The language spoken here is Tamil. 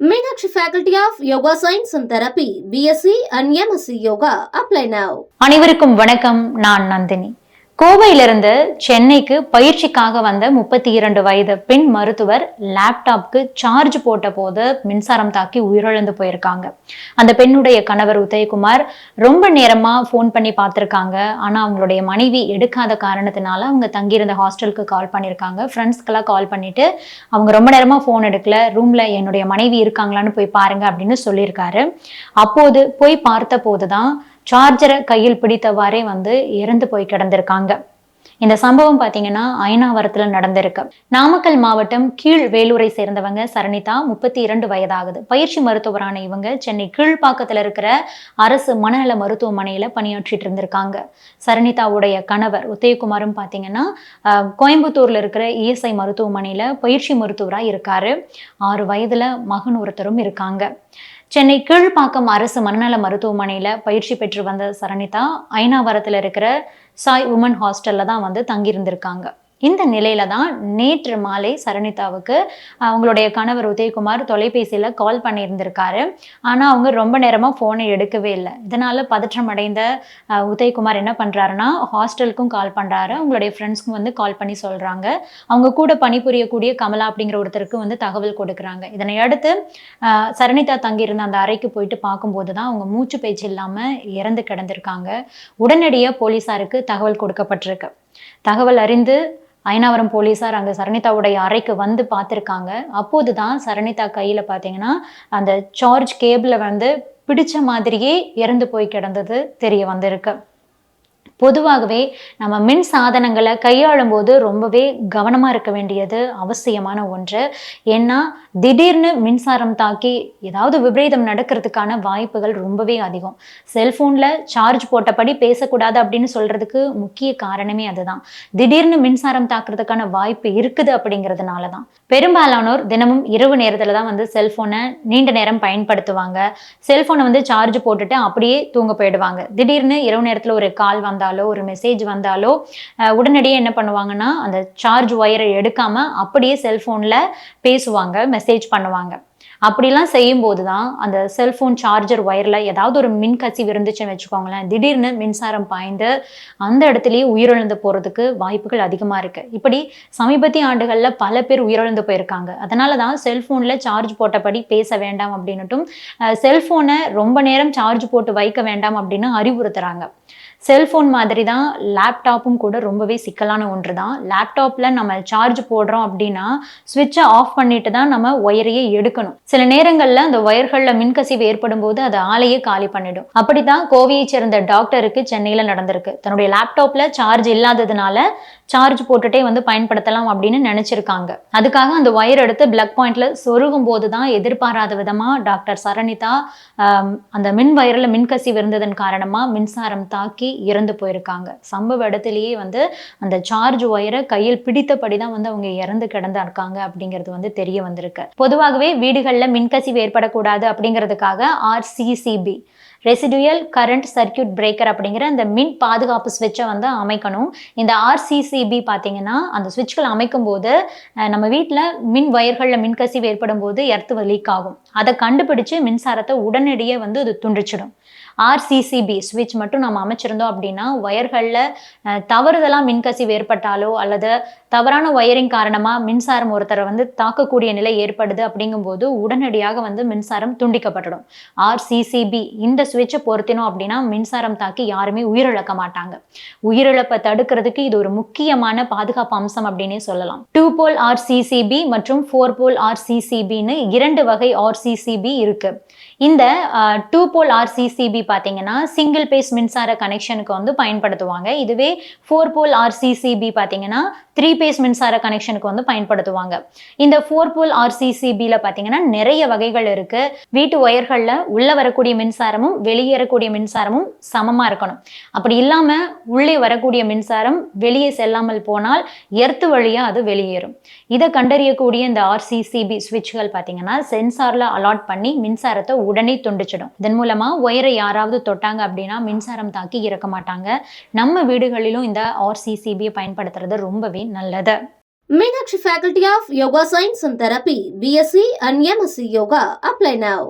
Meenakshi Faculty of Yoga Science and Therapy, BSc and MSc Yoga. Apply now. அனைவருக்கும் வணக்கம் நான் நந்தினி கோவையிலிருந்து சென்னைக்கு பயிற்சிக்காக வந்த முப்பத்தி இரண்டு வயது பெண் மருத்துவர் லேப்டாப்க்கு சார்ஜ் போட்ட போது மின்சாரம் தாக்கி உயிரிழந்து போயிருக்காங்க. அந்த பெண்ணுடைய கணவர் உதயகுமார் ரொம்ப நேரமா ஃபோன் பண்ணி பார்த்திருக்காங்க. ஆனா அவங்களுடைய மனைவி எடுக்காத காரணத்தினால அவங்க தங்கியிருந்த ஹாஸ்டலுக்கு கால் பண்ணியிருக்காங்க ஃப்ரெண்ட்ஸ்க்கெல்லாம் கால் பண்ணிட்டு அவங்க ரொம்ப நேரமா ஃபோன் எடுக்கல. ரூம்ல என்னுடைய மனைவி இருக்காங்களான்னு போய் பாருங்க அப்படின்னு சொல்லியிருக்காரு. அப்போது போய் பார்த்த போதுதான் சார்ஜரை கையில் பிடித்தவாறே வந்து இறந்து போய் கிடந்திருக்காங்க. இந்த சம்பவம் பார்த்தீங்கன்னா அயனாவரத்துல நடந்திருக்கு. நாமக்கல் மாவட்டம் கீழ் வேலூரை சேர்ந்தவங்க சரணிதா முப்பத்தி இரண்டு வயதாகுது. பயிற்சி மருத்துவரான இவங்க சென்னை கீழ்ப்பாக்கத்துல இருக்கிற அரசு மனநல மருத்துவமனையில பணியாற்றிட்டு இருந்திருக்காங்க. சரணிதாவுடைய கணவர் உதயகுமாரும் பார்த்தீங்கன்னா ஆஹ், கோயம்புத்தூர்ல இருக்கிற இஎஸ்ஐ மருத்துவமனையில பயிற்சி மருத்துவரா இருக்காரு. ஆறு வயதுல மகன் ஒருத்தரும் இருக்காங்க. சென்னை கீழ்ப்பாக்கம் அரசு மனநல மருத்துவமனையில் பயிற்சி பெற்று வந்த சரணிதா ஐநாவரத்தில் இருக்கிற சாய் உமன் ஹாஸ்டல்ல தான் வந்து தங்கியிருந்திருக்காங்க. இந்த நிலையில தான் நேற்று மாலை சரணிதாவுக்கு அவங்களுடைய கணவர் உதயகுமார் தொலைபேசியில் கால் பண்ணியிருந்திருக்காரு. ஆனால் அவங்க ரொம்ப நேரமாக ஃபோனை எடுக்கவே இல்லை. இதனால் பதற்றம் அடைந்த உதயகுமார் என்ன பண்ணுறாருன்னா ஹாஸ்டலுக்கும் கால் பண்ணுறாரு அவங்களுடைய ஃப்ரெண்ட்ஸ்க்கும் வந்து கால் பண்ணி சொல்கிறாங்க அவங்க கூட பணிபுரியக்கூடிய கமலா அப்படிங்கிற ஒருத்தருக்கு வந்து தகவல் கொடுக்குறாங்க. இதனை அடுத்து சரணிதா தங்கியிருந்த அந்த அறைக்கு போயிட்டு பார்க்கும்போது தான் அவங்க மூச்சு பேச்சு இல்லாமல் இறந்து கிடந்திருக்காங்க. உடனடியாக போலீசாருக்கு தகவல் கொடுக்கப்பட்டிருக்கு. தகவல் அறிந்து அயனாவரம் போலீஸார் அங்கே சரணிதாவுடைய அறைக்கு வந்து பார்த்துருக்காங்க. அப்போது தான் சரணிதா கையில் பார்த்தீங்கன்னா அந்த சார்ஜ் கேபிளை வந்து பிடிச்ச மாதிரியே இறந்து போய் கிடந்தது தெரிய வந்திருக்கு. பொதுவாகவே நம்ம மின் சாதனங்களை கையாளும் போது ரொம்பவே கவனமாக இருக்க வேண்டியது அவசியமான ஒன்று. ஏன்னா திடீர்னு மின்சாரம் தாக்கி ஏதாவது விபரீதம் நடக்கிறதுக்கான வாய்ப்புகள் ரொம்பவே அதிகம். செல்ஃபோனில் சார்ஜ் போட்டபடி பேசக்கூடாது அப்படின்னு சொல்கிறதுக்கு முக்கிய காரணமே அதுதான். திடீர்னு மின்சாரம் தாக்குறதுக்கான வாய்ப்பு இருக்குது அப்படிங்கிறதுனால தான். பெரும்பாலானோர் தினமும் இரவு நேரத்தில் தான் வந்து செல்ஃபோனை நீண்ட நேரம் பயன்படுத்துவாங்க. செல்ஃபோனை வந்து சார்ஜ் போட்டுட்டு அப்படியே தூங்க போயிடுவாங்க. திடீர்னு இரவு நேரத்தில் ஒரு கால் வந்தால் ஒரு மெசேஜ் வந்தாலோ உடனடியே என்ன பண்ணுவாங்கன்னா அந்த சார்ஜ் ஒயரை எடுக்காம அப்படியே செல்ஃபோனில் பேசுவாங்க மெசேஜ் பண்ணுவாங்க. அப்படிலாம் செய்யும்போது தான் அந்த செல்ஃபோன் சார்ஜர் ஒயரில் ஏதாவது ஒரு மின் கசிவு இருந்துச்சுன்னு வச்சுக்கோங்களேன். திடீர்னு மின்சாரம் பாய்ந்து அந்த இடத்துலயே உயிரிழந்து போகிறதுக்கு வாய்ப்புகள் அதிகமாக இருக்கு. இப்படி சமீபத்திய ஆண்டுகளில் பல பேர் உயிரிழந்து போயிருக்காங்க. அதனால தான் செல்ஃபோனில் சார்ஜ் போட்டபடி பேச வேண்டாம் அப்படின்னுட்டும் செல்ஃபோனை ரொம்ப நேரம் சார்ஜ் போட்டு வைக்க வேண்டாம் அப்படின்னு அறிவுறுத்துறாங்க. செல்ஃபோன் மாதிரி தான் லேப்டாப்பும் கூட ரொம்பவே சிக்கலான ஒன்று தான் லேப்டாப்பில் நம்ம சார்ஜ் போடுறோம் அப்படின்னா ஸ்விட்சை ஆஃப் பண்ணிட்டு தான் நம்ம ஒயரையே எடுக்கணும். சில நேரங்களில் அந்த ஒயர்களில் மின்கசிவு ஏற்படும் போது அது ஆலையே காலி பண்ணிடும். அப்படித்தான் கோவையை சேர்ந்த டாக்டருக்கு சென்னையில் நடந்திருக்கு. தன்னுடைய லேப்டாப்ல சார்ஜ் இல்லாததுனால சார்ஜ் போட்டுட்டே வந்து பயன்படுத்தலாம் அப்படின்னு நினைச்சிருக்காங்க. அதுக்காக அந்த ஒயர் எடுத்து பிளக் பாயிண்ட்ல சொருகும் போது தான் எதிர்பாராத விதமா டாக்டர் சரணிதா அந்த மின் வயரில் மின்கசிவு இருந்ததன் காரணமா மின்சாரம் தாக்கி இறந்து போயிருக்காங்க. சம்பவ இடத்துலயே வந்து அந்த சார்ஜ் ஒயரை கையில் பிடித்தபடி தான் வந்து அவங்க இறந்து கிடந்தா இருக்காங்க அப்படிங்கிறது வந்து தெரிய வந்திருக்கு. பொதுவாகவே வீடுகளில் மின்கசிவு ஏற்படக்கூடாது அப்படிங்கிறதுக்காக RCCB residual current circuit breaker அப்படிங்கிற அந்த மின் பாதுகாப்பு சுவிட்சை வந்து அமைக்கணும். இந்த ஆர்சிசிபி பார்த்தீங்கன்னா அந்த சுவிட்ச்கள் அமைக்கும் போது நம்ம வீட்டில் மின் ஒயர்களில் மின்கசிவு ஏற்படும் போது எர்த்து லீக் ஆகும். அதை கண்டுபிடிச்சு மின்சாரத்தை உடனடியே வந்து அது துண்டிச்சிடும். ஆர்சிசிபி ஸ்விட்ச் மட்டும் நம்ம அமைச்சிருந்தோம் அப்படின்னா ஒயர்களில் தவறுதலாக மின்கசிவு ஏற்பட்டாலோ அல்லது தவறான ஒயரிங் காரணமாக மின்சாரம் ஒருத்தரை வந்து தாக்கக்கூடிய நிலை ஏற்படுது அப்படிங்கும்போது உடனடியாக வந்து மின்சாரம் துண்டிக்கப்பட்டுடும். ஆர்சிசிபி இந்த சுவிட்சை பொருத்தினோம் அப்படின்னா மின்சாரம் தாக்கி யாருமே உயிரிழக்க மாட்டாங்க. உயிரிழப்பை தடுக்கிறதுக்கு இது ஒரு முக்கியமான பாதுகாப்பு அம்சம் அப்படின்னே சொல்லலாம். டூ போல் ஆர்சிசிபி மற்றும் ஃபோர் போல் ஆர்சிசிபின்னு இரண்டு வகை ஆர்சிசிபி இருக்கு. இந்த டூ போல் ஆர்சிசிபி பார்த்தீங்கன்னா சிங்கிள் பேஸ் மின்சார கனெக்ஷனுக்கு வந்து பயன்படுத்துவாங்க. இதுவே ஃபோர் போல் ஆர்சிசிபி பார்த்தீங்கன்னா த்ரீ பேஸ் மின்சார கனெக்ஷனுக்கு வந்து பயன்படுத்துவாங்க. இந்த ஃபோர் போல் ஆர்சிசிபியில் பார்த்தீங்கன்னா நிறைய வகைகள் இருக்கு. வீட்டு ஒயர்களில் உள்ள வரக்கூடிய மின்சாரமும் வெளியேறக்கூடிய மின்சாரமும் சமமாக இருக்கணும். அப்படி இல்லாமல் உள்ளே வரக்கூடிய மின்சாரம் வெளியே செல்லாமல் போனால் எர்த்து வழியாக அது வெளியேறும். இதை கண்டறியக்கூடிய இந்த ஆர்சிசிபி சுவிட்ச்கள் பார்த்தீங்கன்னா சென்சாரில் அலாட் பண்ணி மின்சாரத்தை உடனே துண்டிச்சிடும். இதன் மூலமாக ஒயரை யாராவது தொட்டாங்க அப்படின்னா மின்சாரம் தாக்கி இறக்க மாட்டாங்க. நம்ம வீடுகளிலும் இந்த ஆர்சிசிபியை பயன்படுத்துறது ரொம்பவே உடல்நிலை நல்லது Meenakshi faculty of yoga science and therapy BSc and MSc yoga apply now